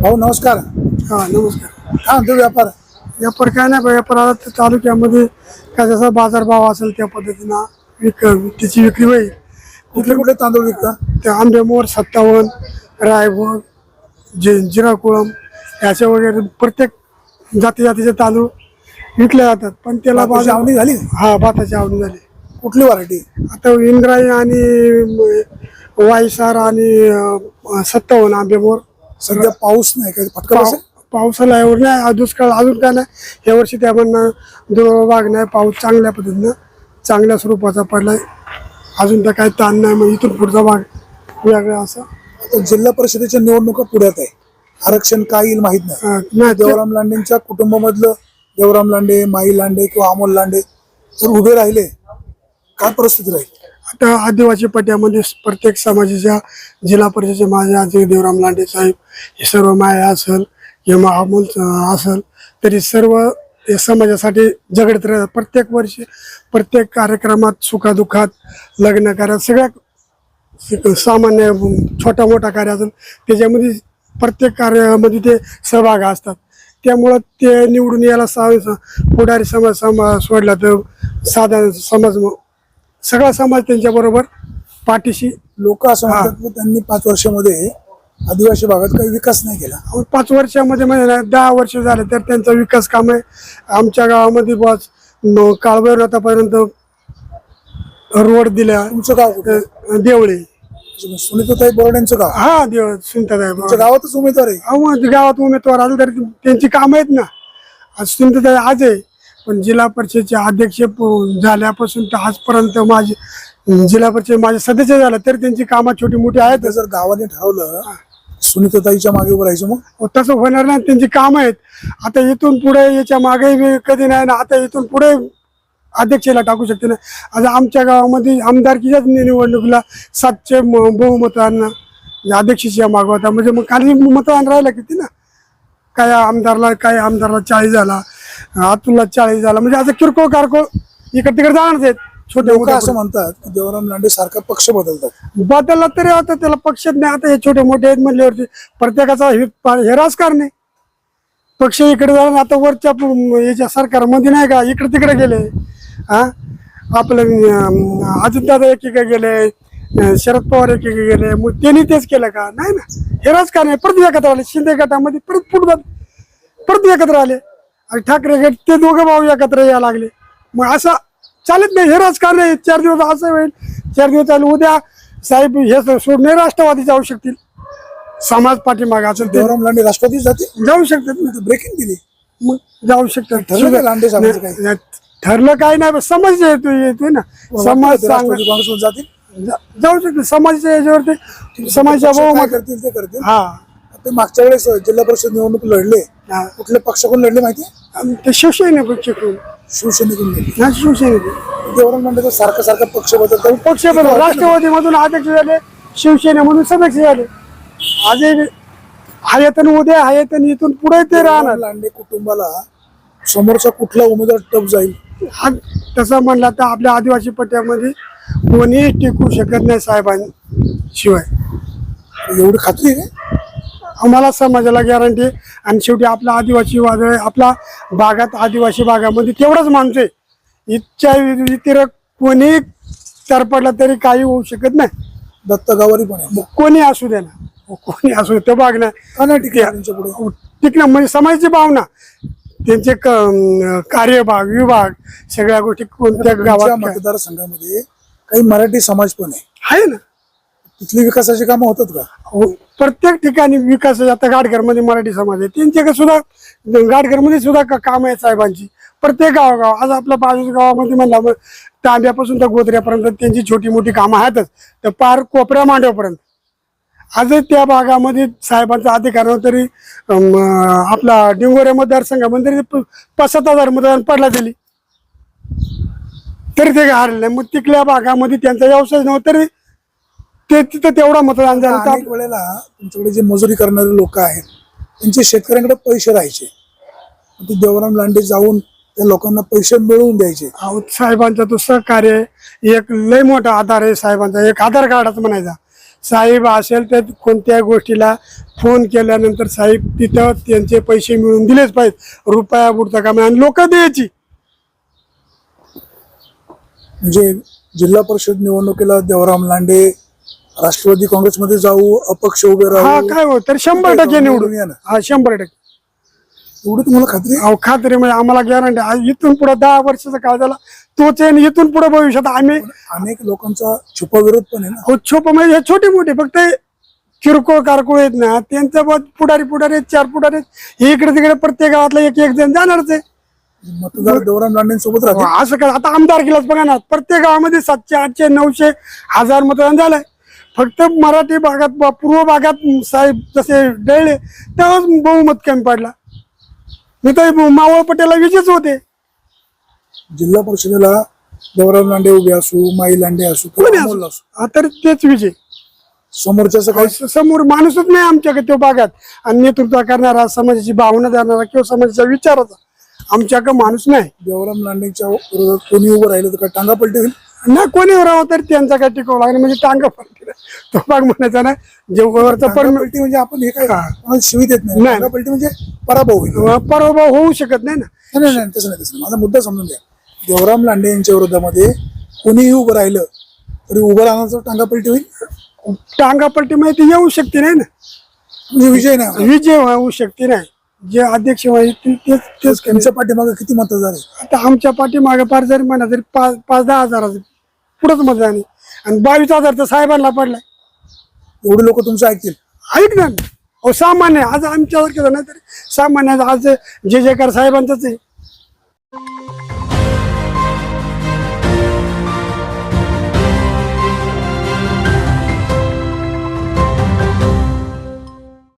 भाऊ नमस्कार. हा नमस्कार. काय म्हणतो व्यापार? व्यापार काय नाही बा, व्यापाराला त्या तालुक्यामध्ये काय जसा बाजारभाव असेल त्या पद्धतीनं विक त्याची विक्री होईल. कुठले कुठले तांदूळ विकता? त्या आंबेमोर सत्तावन्न रायभोग जे जिराकुळम याचे वगैरे प्रत्येक जाती जातीचे तांदूळ विकले जातात. पण त्याला भाताची आवनी झाली? हा भाताची आवडी झाली. कुठली व्हरायटी आता इंद्रायणी आणि वायसार आणि अं, सत्तावन्न आंबेमोर सध्या पाऊस नाही काय फटका बसेल? पावसाला एवढं नाही दुष्काळ अजून काय नाही. या वर्षी त्या म्हणणं दुर्भाग नाही पाऊस चांगल्या पद्धतीनं चांगल्या स्वरूपाचा पडलाय. अजून तर काही ताण नाही मग इथून पुढचा भाग वेगळा असं. आता जिल्हा परिषदेच्या निवडणुका पुढ्यात आहे. आरक्षण काय येईल माहीत नाही. देवराम लांडेंच्या कुटुंबामधलं देवराम लांडे माई लांडे किंवा अमोल लांडे जर उभे राहिले काय परिस्थिती राहील? आता आदिवासी पट्ट्यामध्ये प्रत्येक समाजाच्या जिल्हा परिषदेचे माझे आजी देवराम लांडे साहेब हे सर्व माया असेल किंवा अमोल असेल तरी सर्व या समाजासाठी झगडत राहतात. प्रत्येक वर्षी प्रत्येक कार्यक्रमात सुखादुखात लग्न कार्यात सगळ्या सामान्य छोटा मोठा कार्य असेल त्याच्यामध्ये प्रत्येक कार्यामध्ये ते सहभाग असतात. त्यामुळं ते निवडून यायला सा पुढारी समाज समाज सोडला तर साधारण समाज सगळा समाज त्यांच्याबरोबर पाठीशी लोक असं म्हणतात की त्यांनी पाच वर्षामध्ये आदिवासी भागात काही विकास नाही केला. पाच वर्षामध्ये म्हणजे ना दहा वर्ष झाले तर त्यांचा विकास काम आहे. आमच्या गावामध्ये बस काळभैर आतापर्यंत रोड दिल्या तुमचं गाव कुठं? अं, देवळे. सुनीताताई बोर्डांचं गाव? हा देव तुमच्या गावातच उमेदवार आहे? अहो मग गावात उमेदवार आले तर त्यांची कामं आहेत ना. आज सुनतात आज आहे. पण जिल्हा परिषदचे अध्यक्ष प- झाल्यापासून तर आजपर्यंत माझे जिल्हा परिषद माझे सदस्य झाले तर त्यांची कामं छोटी मोठी आहेत. जर गावाने ठरवलं सुनीताताईच्या मागे उभं राहायचं मग? तसं होणार नाही. त्यांची काम आहेत. आता इथून पुढे याच्या मागे कधी नाही ना आता इथून पुढे अध्यक्षाला टाकू शकते ना. आता आमच्या गावामध्ये आमदारकीच्याच निवडणुकीला सातशे बहुमतांना अध्यक्षाच्या मागवता म्हणजे मग खाली मतदान राहिलं किती ना? काय आमदारला काय आमदारला चाळीस झाला. अतुलला चाळीस झाला. म्हणजे असं किरकोळ कारकोळ इकडे तिकडे जाणार आहेत. छोटे लोक मोठे असं म्हणतात की देवराम लांडे सारखा पक्ष बदलतात. बदलला तरी आता त्याला पक्षात नाही. आता हे छोटे मोठे आहेत म्हणल्यावरती प्रत्येकाचा हे राजकारण. आहे पक्ष इकडे जाऊन आता वरच्या याच्या सरकारमध्ये नाही का इकडे तिकडे गेले. हा? आपलं अजित दादा एकीकडे गेले शरद पवार एकीकडे गेले. मग त्यांनी तेच केलं का? नाही ना. हे राजकारण आहे परत एकत्र आले. शिंदे गटामध्ये परत फुटबॉल. परत एकत्र आले. आणि ठाकरे गट ते दोघं भाऊ एकत्र यायला लागले. मग असं चालत नाही हे राजकारण आहे. चार दिवस असं होईल चार दिवस चालू. उद्या साहेब हे सोडणे राष्ट्रवादी जाऊ शकतील समाज पाठीमागे असेल देवराम लांडे राष्ट्रवादी जाते जाऊ शकतात. ब्रेकिंग दिली. मग जाऊ शकतात. ठरलं लांडे काय? ठरलं काय नाही समज येतो येतोय ना. समाज जातील? जाऊ शकते समाजाच्या याच्यावरती समाजाच्या बहुमत करतील ते करतील? हा. ते मागच्या वेळेस जिल्हा परिषद निवडणूक लढले. हा. कुठले पक्षाकडून लढले माहिती ते शिवसेने पक्षकडून शिवसेनेकडून लढले. हा शिवसेने देवराम लांडेचा सारखा सारखा पक्ष बदलतात. पक्ष राष्ट्रवादीमधून अध्यक्ष झाले शिवसेनेमधून सदस्य झाले. आजही हायतन उद्या हायतन इथून पुढे ते राहणार. लांडे कुटुंबाला समोरचा कुठला उमेदवार टप जाईल? हा तसं म्हणलं तर आपल्या आदिवासी पट्ट्यामध्ये कोणीही टिकू शकत नाही साहेबांशिवाय एवढी खात्री आहे? आम्हाला समाजाला गॅरंटी आणि शेवटी आपला आदिवासी वादळ आपला भागात आदिवासी भागामध्ये तेवढंच माणूस आहे. इच्छा व्यतिरिक्त कोणी तर पडला तरी काही होऊ शकत नाही. दत्त गावारी पण कोणी असू दे ना. कोणी असू दे तो भाग नाही टिकणं म्हणजे समाजाची भावना. त्यांचे कार्यभाग विभाग सगळ्या गोष्टी कोणत्या गावात मतदारसंघामध्ये काही मराठी समाज पण आहे ना. तिथली विकासाची कामं होतात का? हो, प्रत्येक ठिकाणी विकास आता गाडघरमध्ये मराठी समाज आहे. त्यांच्याकडे सुद्धा गाडघरमध्ये सुद्धा का- काम आहे साहेबांची. प्रत्येक गावागाव आज आपल्या बाजूच्या गावामध्ये म्हणला तांब्यापासून तर गोदऱ्यापर्यंत त्यांची छोटी मोठी कामं आहेतच. तर पार कोपऱ्या मांडव्यापर्यंत आजही त्या भागामध्ये साहेबांचा अधिकार तरी आपला डिंगोऱ्या मतदारसंघामध्ये तरी पाच सात हजार मतदान पडला दिली तरी ते हारले मग तिकल्या भागामध्ये त्यांचा व्यवसाय नव्हता तरी ते तिथं तेवढा मतदान झालं अनेक वेळेला तुमच्याकडे जे मजुरी करणारे लोक आहेत त्यांचे शेतकऱ्यांकडे पैसे राहायचे. ते देवराम लांडे जाऊन त्या लोकांना पैसे मिळवून द्यायचे. साहेबांचा तो सहकार्य एक लय मोठा आधार आहे साहेबांचा. एक आधार कार्डच म्हणायचा. साहेब असेल तर कोणत्या गोष्टीला फोन केल्यानंतर साहेब तिथं त्यांचे पैसे मिळून दिलेच पाहिजे. रुपया बुडता कामा आणि लोक द्यायची. म्हणजे जिल्हा परिषद निवडणुकीला देवराम लांडे राष्ट्रवादी काँग्रेसमध्ये जाऊ अपक्ष उभे हा राहू काय हो? तर शंभर टक्के निवडून. या ना. हा शंभर टक्के. एवढी तुम्हाला खात्री आहे? अहो खात्री म्हणजे आम्हाला गॅरंटी इथून पुढे दहा वर्षाचा काळ झाला? तोच आहे आणि इथून पुढे भविष्यात आम्ही अनेक लोकांचा छुपा विरोध पण आहे ना? हो छोप म्हणजे हे छोटे मोठे फक्त किरकोळ कारकोळ आहेत ना त्यांचं बघ पुढारी पुढारी आहेत, चार पुढारी आहेत. हे इकडे तिकडे प्रत्येक गावातला एक एक जण जाणारच आहे. मतदार देवराम लांडेंसोबत राहते असं काय? आता आमदार केलाच बघा ना प्रत्येक गावामध्ये सातशे आठशे नऊशे हजार मतदान झालंय. फक्त मराठी भागात ब- पूर्व भागात साहेब जसे डळले तेव्हाच बहुमत कमी पडला. मी तर मावळ पटेला विजेच होते. जिल्हा परिषदेला देवराम लांडे उभे असू माई लांडे असू कोणी असो. हा, तर तेच विजय. समोरच्याचं काय? स- समोर माणूसच नाही आमच्याकडे तो भागात. आणि नेतृत्व करणारा समाजाची भावना देणारा किंवा समाजाच्या विचाराचा आमच्याकडे माणूस नाही. देवराम लांडेच्या विरोधात कोणी उभं राहिलं तर काय टांगा पलटी होईल? ना कोणी राहावं तर त्यांचा काय टिकावं लागणार? म्हणजे टांगा पलटी. तो भाग म्हणायचा ना जे वरचा टांगा परम पलटी म्हणजे आपण हे काय शिवी देत नाही. नाही. पलटी म्हणजे पराभव होईल. पराभव होऊ शकत नाही ना. नाही नाही, नाही तसं नाही तसं नाही. माझा मुद्दा समजून घ्या. देवराम लांडे यांच्या विरोधामध्ये कोणीही उभं राहिलं तरी उभं राहण्याचं टांगा पलटी होईल? टांगा पलटी माहिती येऊ शकते नाही ना. म्हणजे विजय नाही विजय होऊ शकते नाही. जे अध्यक्ष व्हायचे तेच तेच त्यांच्या पाठीमागे किती मतदार आहे आता आमच्या पाठीमागे फार जरी म्हणा तरी पाच पाच दहा हजाराचं पुढंच आहे. आणि बावीस हजार तर साहेबांना पडलाय. एवढे लोक तुमचं ऐकतील. ऐकणार ना. अहो सामान्य आज आमच्यासारखे केलं नाही तरी सामान्य आज जे जयकार साहेबांचंच आहे.